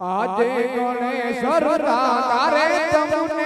આજે ગણેશ તારે તમને